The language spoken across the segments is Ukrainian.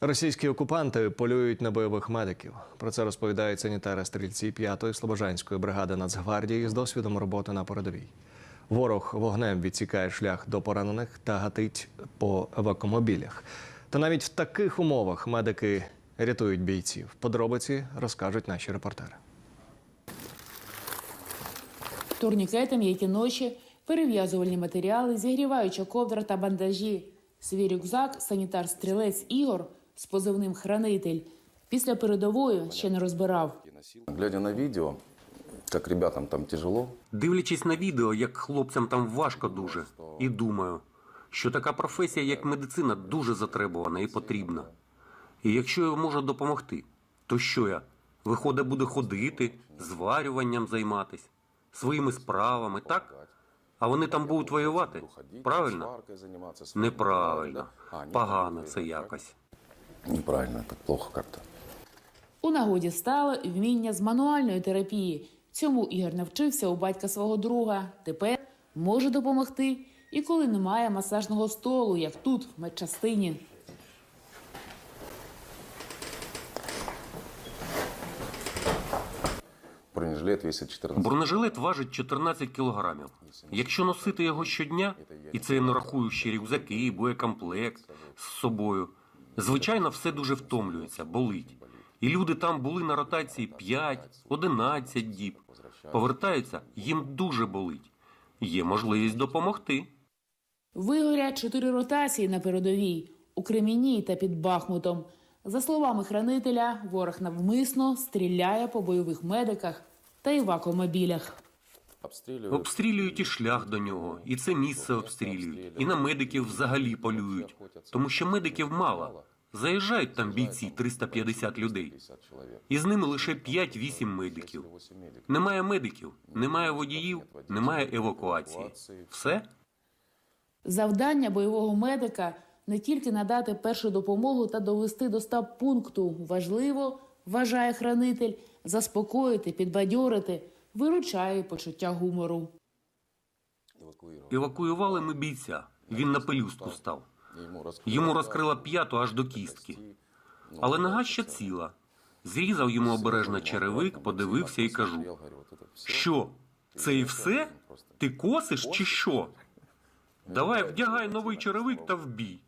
Російські окупанти полюють на бойових медиків. Про це розповідають санітари стрільці 5-ї Слобожанської бригади Нацгвардії з досвідом роботи на передовій. Ворог вогнем відсікає шлях до поранених та гатить по евакомобілях. Та навіть в таких умовах медики рятують бійців. Подробиці розкажуть наші репортери. Турнікети, м'які ночі, перев'язувальні матеріали, зігріваюча ковдра та бандажі. Свій рюкзак санітар-стрілець Ігор з позивним хранитель після передової ще не розбирав. Глядя на видео, как ребятам там тяжело, Дивлячись на відео, як хлопцям там важко дуже, і думаю, що така професія, як медицина, дуже затребувана і потрібна. І якщо я можу допомогти, то що я? Виходить, буду ходити, зварюванням займатись, своїми справами, так? А вони там будуть воювати? Правильно? Неправильно. Погано це якось. Неправильно, это плохо как-то. У нагоді стало вміння з мануальної терапії. Цьому Ігор навчився у батька свого друга. Тепер може допомогти і коли немає масажного столу, як тут, в медчастині. Бронежилет весит 14 Бронежилет важить 14 кілограмів. Якщо носити його щодня, і це я не рахую ще рюкзаки, боєкомплект з собою, звичайно, все дуже втомлюється, болить. І люди там були на ротації 5-11 діб. Повертаються, їм дуже болить. Є можливість допомогти. Вигорять чотири ротації на передовій у Креміні та під Бахмутом. За словами хранителя, ворог навмисно стріляє по бойових медиках та евакомобілях. Обстреливают. Обстрілюють і шлях до нього, і це місце обстрілюють, і на медиків взагалі полюють, тому що медиків мало. Заїжджають там бійці 350 людей, 50 человек. і з ними лише 5-8 медиків. 8. Немає медиків, немає водіїв, немає евакуації. Все? Завдання бойового медика не тільки надати першу допомогу та довести до стаб пункту. Важливо, вважає хранитель, заспокоїти, підбадьорити, виручає почуття гумору. Эвакуировали. Евакуювали ми бійця. Він на пелюстку став. Ему раскрыли Йому розкрила п'яту аж до кістки. Але нога ще ціла. Зрізав йому обережно черевик, подивився і кажу: Я говорю, вот это все. Що? Це і все? Ти косиш чи що? Давай вдягай новий черевик та вбій.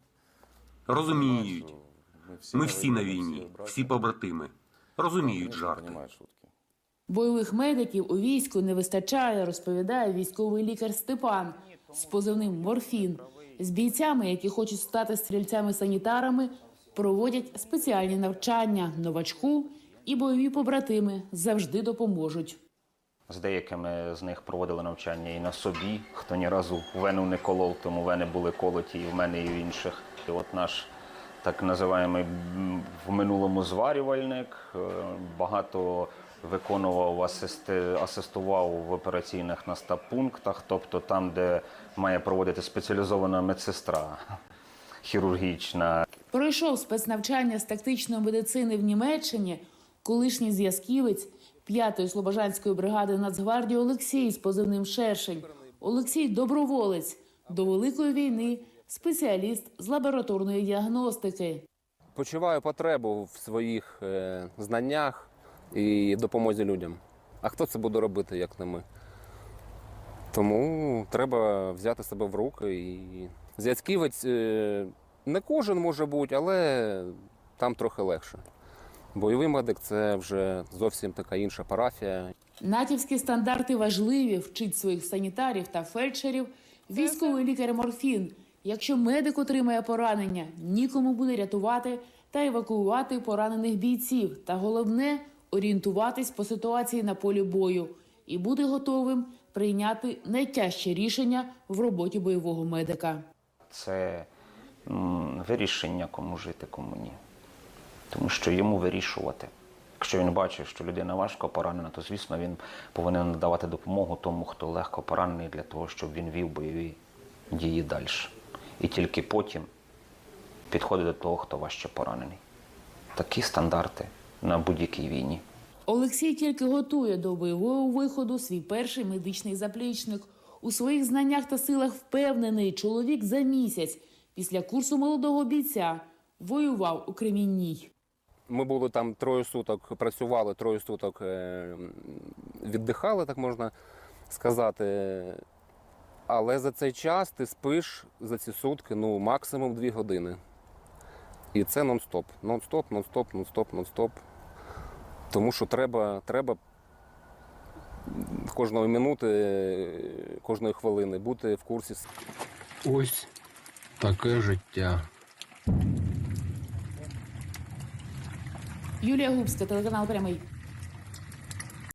Розуміють. Ми всі на війні, всі побратими. Розуміють жарти. Бойових медиків у війську не вистачає, розповідає військовий лікар Степан з позивним морфін. З бійцями, які хочуть стати стрільцями-санітарами, проводять спеціальні навчання новачку і бойові побратими завжди допоможуть. З деякими з них проводили навчання і на собі, хто ні разу вену не колов, тому вени були колоті і в мене, і в інших. І от наш так називаємий м, в минулому зварювальник е, багато виконував, асисти, асистував в операційних настапунктах, тобто там, де має проводити спеціалізована медсестра хірургічна, Пройшов спецнавчання з тактичної медицини в Німеччині колишній зв'язківець 5-ї Слобожанської бригади Нацгвардії Олексій з позивним Шершень. Олексій доброволець до Великої війни, спеціаліст з лабораторної діагностики. Почуваю потребу в своїх е, знаннях і допомозі людям. А хто це буде робити, як не ми? Тому треба взяти себе в руки. І... Зв'язківець е, не кожен може бути, але там трохи легше. Бойовий медик це вже зовсім така інша парафія. Натівські стандарти важливі, вчить своїх санітарів та фельдшерів військовий лікар Морфін. Якщо медик отримає поранення, нікому буде рятувати та евакуювати поранених бійців. Та головне орієнтуватись по ситуації на полі бою і бути готовим прийняти найтяжче рішення в роботі бойового медика. це вирішення, кому жити, кому ні. Тому що йому вирішувати. Якщо він бачить, що людина важко поранена, то звісно він повинен надавати допомогу тому, хто легко поранений, для того, щоб він вів бойові дії далі. І тільки потім підходить до того, хто важче поранений. Такі стандарти на будь-якій війні. Олексій тільки готує до бойового виходу свій перший медичний заплічник. У своїх знаннях та силах впевнений чоловік за місяць після курсу молодого бійця Воював у Кремінній. Ми були там троє суток, працювали троє суток, е, віддихали, так можна сказати. Але за цей час ти спиш за ці сутки ну, максимум дві години. І це нон-стоп. Нон-стоп, нон-стоп, нон-стоп, нон-стоп. Тому що треба, треба кожної минути, кожної хвилини бути в курсі Ось таке життя. Юлія Губська, телеканал Прямий.